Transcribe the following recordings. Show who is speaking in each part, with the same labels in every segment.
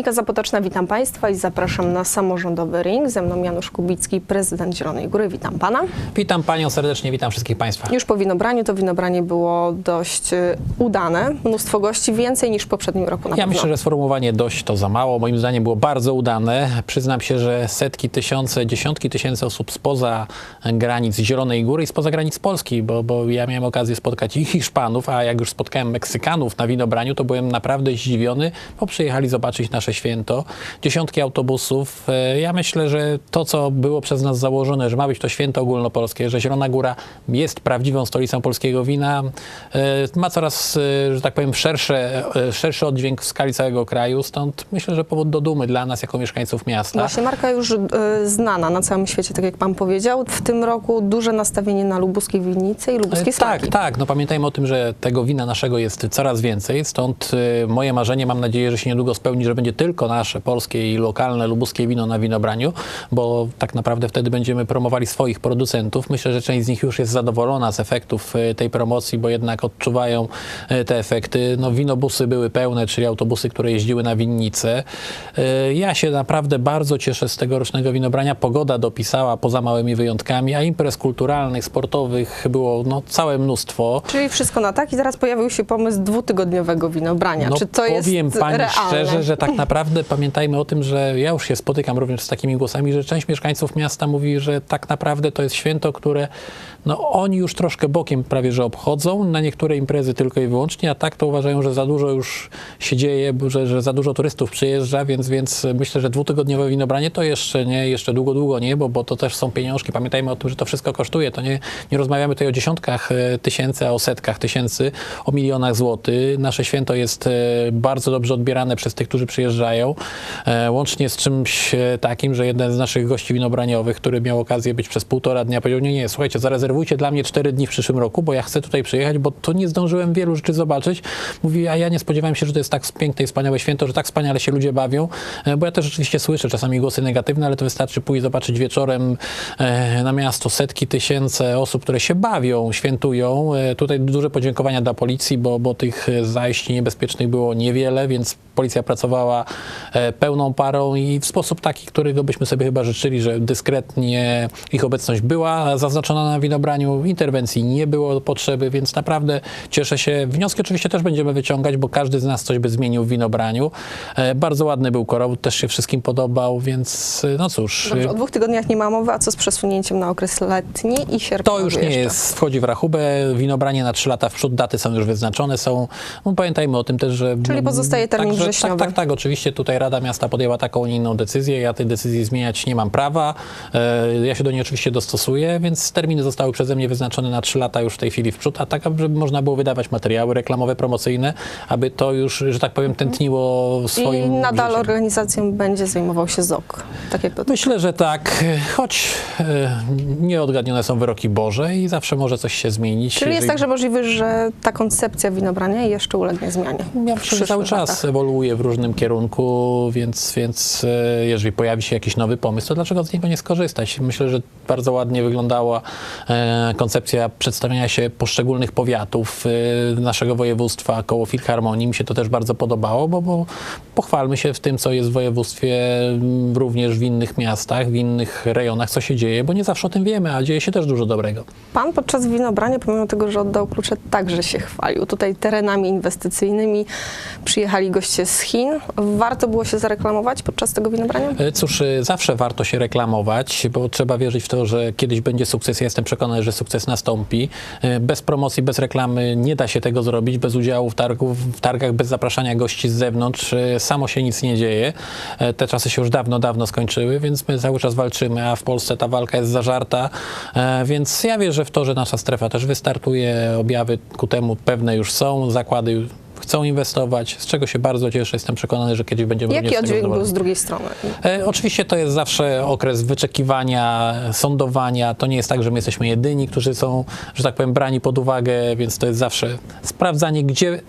Speaker 1: Monika Zapotoczna, witam Państwa i zapraszam na samorządowy ring. Ze mną Janusz Kubicki, prezydent Zielonej Góry. Witam Pana.
Speaker 2: Witam Panią serdecznie, witam wszystkich Państwa.
Speaker 1: Już po winobraniu to winobranie było dość y, udane. Mnóstwo gości, więcej niż w poprzednim roku na
Speaker 2: Ja
Speaker 1: pewno.
Speaker 2: myślę, że sformułowanie dość to za mało. Moim zdaniem było bardzo udane. Przyznam się, że setki, tysiące, dziesiątki tysięcy osób spoza granic Zielonej Góry i spoza granic Polski, bo, bo ja miałem okazję spotkać i Hiszpanów, a jak już spotkałem Meksykanów na winobraniu, to byłem naprawdę zdziwiony, bo przyjechali zobaczyć nasze święto. Dziesiątki autobusów. E, Ja myślę, że to, co było przez nas założone, że ma być to święto ogólnopolskie, że Zielona Góra jest prawdziwą stolicą polskiego wina, e, ma coraz, e, że tak powiem, szersze, szerszy oddźwięk w skali całego kraju. Stąd myślę, że powód do dumy dla nas jako mieszkańców miasta.
Speaker 1: Właśnie marka już znana na całym świecie, tak jak Pan powiedział. W tym roku duże nastawienie na lubuskie winnice i lubuskie
Speaker 2: E, Tak,
Speaker 1: smaki.
Speaker 2: tak. No pamiętajmy o tym, że tego wina naszego jest coraz więcej, stąd moje marzenie, mam nadzieję, że się niedługo spełni, że będzie tylko nasze polskie i lokalne lubuskie wino na winobraniu, bo tak naprawdę wtedy będziemy promowali swoich producentów. Myślę, że część z nich już jest zadowolona z efektów y, tej promocji, bo jednak odczuwają y, te efekty. No winobusy były pełne, czyli autobusy, które jeździły na winnice. Y, Ja się naprawdę bardzo cieszę z tegorocznego winobrania. Pogoda dopisała poza małymi wyjątkami, a imprez kulturalnych, sportowych było no, całe mnóstwo.
Speaker 1: Czyli wszystko na tak i zaraz pojawił się pomysł dwutygodniowego winobrania.
Speaker 2: No,
Speaker 1: Czy to jest
Speaker 2: powiem pani
Speaker 1: realne?
Speaker 2: szczerze, że tak naprawdę pamiętajmy o tym, że ja już się spotykam również z takimi głosami, że część mieszkańców miasta mówi, że tak naprawdę to jest święto, które no, oni już troszkę bokiem prawie że obchodzą, na niektóre imprezy tylko i wyłącznie, a tak to uważają, że za dużo już się dzieje, że, że za dużo turystów przyjeżdża, więc, więc myślę, że dwutygodniowe winobranie to jeszcze nie, jeszcze długo, długo nie, bo, bo to też są pieniążki. Pamiętajmy o tym, że to wszystko kosztuje. To nie, nie rozmawiamy tutaj o dziesiątkach e, tysięcy, a o setkach tysięcy, o milionach złotych. Nasze święto jest e, bardzo dobrze odbierane przez tych, którzy przyjeżdżają. E, Łącznie z czymś e, takim, że jeden z naszych gości winobraniowych, który miał okazję być przez półtora dnia, powiedział, nie, nie, słuchajcie, zarezerwujcie dla mnie cztery dni w przyszłym roku, bo ja chcę tutaj przyjechać, bo to nie zdążyłem wielu rzeczy zobaczyć. Mówi, a ja nie spodziewałem się, że to jest tak piękne i wspaniałe święto, że tak wspaniale się ludzie bawią, E, bo ja też rzeczywiście słyszę czasami głosy negatywne, ale to wystarczy pójść zobaczyć wieczorem na miasto setki tysięcy osób, które się bawią, świętują. Tutaj duże podziękowania dla policji, bo, bo tych zajść niebezpiecznych było niewiele, więc policja pracowała e, pełną parą i w sposób taki, którego byśmy sobie chyba życzyli, że dyskretnie ich obecność była zaznaczona na winobraniu, interwencji nie było potrzeby, więc naprawdę cieszę się. Wnioski oczywiście też będziemy wyciągać, bo każdy z nas coś by zmienił w winobraniu. E, Bardzo ładny był korowód, też się wszystkim podobał, więc e, no cóż.
Speaker 1: Dobrze, o dwóch tygodniach nie ma mowy, a co z przesunięciem na okres letni i sierpniowy
Speaker 2: To już nie
Speaker 1: jeszcze?
Speaker 2: jest, wchodzi w rachubę, winobranie na 3 lata w przód, daty są już wyznaczone, są, no pamiętajmy o tym też, że...
Speaker 1: Czyli pozostaje termin
Speaker 2: Także-
Speaker 1: wrześniowy.
Speaker 2: Tak, tak, tak, oczywiście tutaj Rada Miasta podjęła taką i inną decyzję, ja tej decyzji zmieniać nie mam prawa, e, ja się do niej oczywiście dostosuję, więc terminy zostały przeze mnie wyznaczone na 3 lata już w tej chwili w przód, a tak, żeby można było wydawać materiały reklamowe, promocyjne, aby to już, że tak powiem, tętniło swoim
Speaker 1: I nadal
Speaker 2: życiem.
Speaker 1: organizacją będzie zajmował się ZOK. Tak to
Speaker 2: Myślę, że tak, choć e, nieodgadnione są wyroki Boże i zawsze może coś się zmienić.
Speaker 1: Czyli jest
Speaker 2: Jeżeli-
Speaker 1: tak, że możliwe, że ta koncepcja winobrania jeszcze ulegnie zmianie.
Speaker 2: Ja myślę, że cały czas
Speaker 1: latach.
Speaker 2: ewoluuje w różnym kierunku, więc, więc e, jeżeli pojawi się jakiś nowy pomysł, to dlaczego z niego nie skorzystać? Myślę, że bardzo ładnie wyglądała e, koncepcja przedstawiania się poszczególnych powiatów e, naszego województwa koło Filharmonii. Mi się to też bardzo podobało, bo, bo pochwalmy się w tym, co jest w województwie, m, również w innych miastach, w innych rejonach, co się dzieje, bo nie zawsze o tym wiemy, a dzieje się też dużo dobrego.
Speaker 1: Pan podczas winobrania, pomimo tego, że oddał klucze, także się chwalił. Tutaj terenami inwestycyjnymi przyjechali goście z Chin. Warto było się zareklamować podczas tego winobrania?
Speaker 2: E, Cóż, e, zawsze warto się reklamować, bo trzeba wierzyć w to, że kiedyś będzie sukces. Ja jestem przekonany, że sukces nastąpi. E, Bez promocji, bez reklamy nie da się tego zrobić, bez udziału w, targu, w targach, bez zapraszania gości z zewnątrz. Samo się nic nie dzieje. E, Te czasy się już dawno, dawno skończyły, więc my cały czas walczymy, a w Polsce ta walka jest zażarta. E, Więc ja wierzę w to, że nasza strefa też wystartuje. Objawy ku temu pewne już są. Zakłady chcą inwestować, z czego się bardzo cieszę. Jestem przekonany, że kiedyś będziemy
Speaker 1: Jaki oddźwięk był z drugiej strony?
Speaker 2: E, Oczywiście to jest zawsze okres wyczekiwania, sądowania. To nie jest tak, że my jesteśmy jedyni, którzy są, że tak powiem, brani pod uwagę, więc to jest zawsze sprawdzanie, gdzie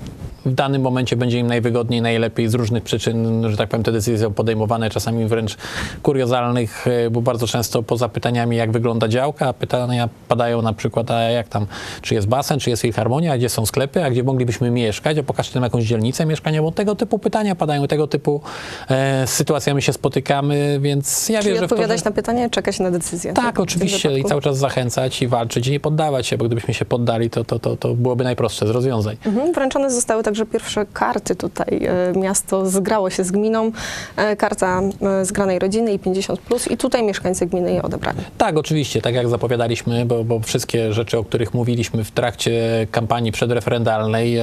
Speaker 2: w danym momencie będzie im najwygodniej, najlepiej z różnych przyczyn, że tak powiem, te decyzje są podejmowane, czasami wręcz kuriozalnych, e, bo bardzo często poza pytaniami, jak wygląda działka, pytania padają na przykład, a jak tam, czy jest basen, czy jest filharmonia, a gdzie są sklepy, a gdzie moglibyśmy mieszkać, a pokażcie nam jakąś dzielnicę mieszkaniową. Tego typu pytania padają, tego typu e, z sytuacjami się spotykamy, więc ja
Speaker 1: Czyli
Speaker 2: wierzę w to,
Speaker 1: odpowiadać
Speaker 2: że...
Speaker 1: na pytanie, czekać na decyzję.
Speaker 2: Tak,
Speaker 1: tym
Speaker 2: oczywiście i cały czas zachęcać i walczyć i nie poddawać się, bo gdybyśmy się poddali, to, to, to, to byłoby najprostsze z rozwiązań.
Speaker 1: Mhm. Wręczone zostały także pierwsze karty tutaj. E, Miasto zgrało się z gminą. E, Karta e, zgranej rodziny i 50+. Plus, I tutaj mieszkańcy gminy je odebrali.
Speaker 2: Tak, oczywiście, tak jak zapowiadaliśmy, bo, bo wszystkie rzeczy, o których mówiliśmy w trakcie kampanii przedreferendalnej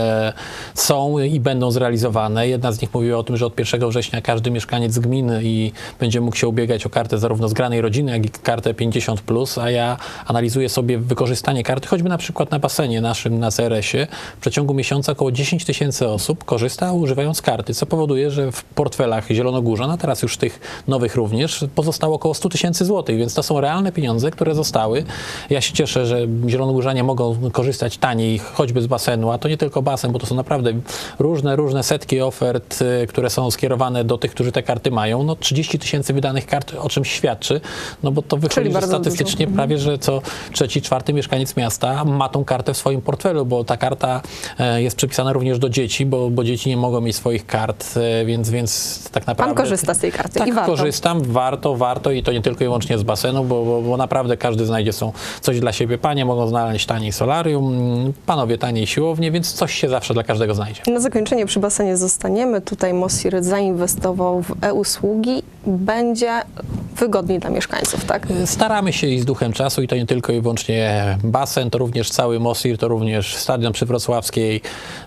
Speaker 2: są i będą zrealizowane. Jedna z nich mówiła o tym, że od 1 września każdy mieszkaniec gminy i będzie mógł się ubiegać o kartę zarówno zgranej rodziny, jak i kartę 50+, a ja analizuję sobie wykorzystanie karty, choćby na przykład na basenie naszym na CRS-ie. W przeciągu miesiąca około 10 tysięcy osób korzysta używając karty, co powoduje, że w portfelach Zielonogórzan, a teraz już tych nowych również, pozostało około 100 tysięcy złotych, więc to są realne pieniądze, które zostały. Ja się cieszę, że Zielonogórzanie mogą korzystać taniej, choćby z basenu, a to nie tylko basen, bo to są naprawdę różne, różne setki ofert, y, które są skierowane do tych, którzy te karty mają. No 30 tysięcy wydanych kart o czymś świadczy, no bo to wychodzi, że statystycznie
Speaker 1: dużo.
Speaker 2: prawie, że co trzeci, czwarty mieszkaniec miasta ma tą kartę w swoim portfelu, bo ta karta e, jest przypisana również do dzieci, bo, bo dzieci nie mogą mieć swoich kart, e, więc, więc tak naprawdę...
Speaker 1: Pan korzysta z tej karty
Speaker 2: Tak,
Speaker 1: i warto.
Speaker 2: korzystam, warto, warto i to nie tylko i wyłącznie z basenu, bo, bo, bo naprawdę każdy znajdzie są coś dla siebie. Panie mogą znaleźć taniej solarium, panowie taniej siłownie, więc coś się zawsze dla każdego znajdzie.
Speaker 1: Na zakończenie przy basenie zostaniemy. Tutaj Mosir zainwestował w e-usługi. Będzie wygodniej dla mieszkańców, tak?
Speaker 2: Staramy się iść z duchem czasu i to nie tylko i wyłącznie basen, to również cały Mosir, to również stadion przy Wrocławskiej,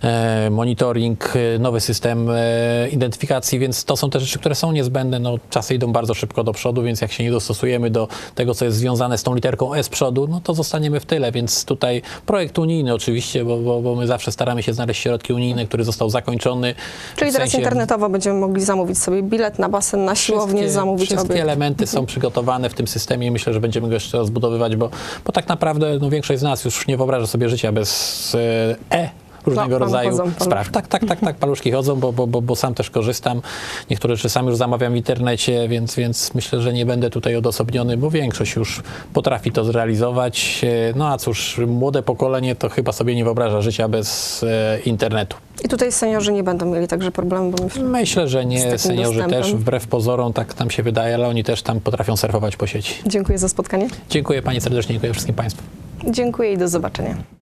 Speaker 2: e, monitoring, e, nowy system e, identyfikacji, więc to są te rzeczy, które są niezbędne. No, czasy idą bardzo szybko do przodu, więc jak się nie dostosujemy do tego, co jest związane z tą literką S przodu, no to zostaniemy w tyle, więc tutaj projekt unijny oczywiście, bo, bo, bo my zawsze staramy się znaleźć środki unijne, który został zakończony.
Speaker 1: Czyli teraz
Speaker 2: sensie-
Speaker 1: internetowo będziemy mogli zamówić sobie bilet na basen, na siłownię, zamówić
Speaker 2: wszystkie
Speaker 1: obiekt.
Speaker 2: elementy są przygotowane w tym systemie i myślę, że będziemy go jeszcze rozbudowywać, bo, bo tak naprawdę no, większość z nas już nie wyobraża sobie życia bez e różnego
Speaker 1: No,
Speaker 2: rodzaju spraw. Tak, tak, tak, tak, paluszki chodzą, bo, bo, bo, bo sam też korzystam. Niektóre rzeczy sam już zamawiam w internecie, więc, więc myślę, że nie będę tutaj odosobniony, bo większość już potrafi to zrealizować. E, No a cóż, młode pokolenie to chyba sobie nie wyobraża życia bez e, internetu.
Speaker 1: I tutaj seniorzy nie będą mieli także problemu, bo myślę,
Speaker 2: Myślę, że nie. Seniorzy
Speaker 1: dostępem.
Speaker 2: też, wbrew pozorom, tak nam się wydaje, ale oni też tam potrafią surfować po sieci.
Speaker 1: dziękuję za spotkanie.
Speaker 2: Dziękuję Pani serdecznie, dziękuję wszystkim Państwu.
Speaker 1: Dziękuję i do zobaczenia.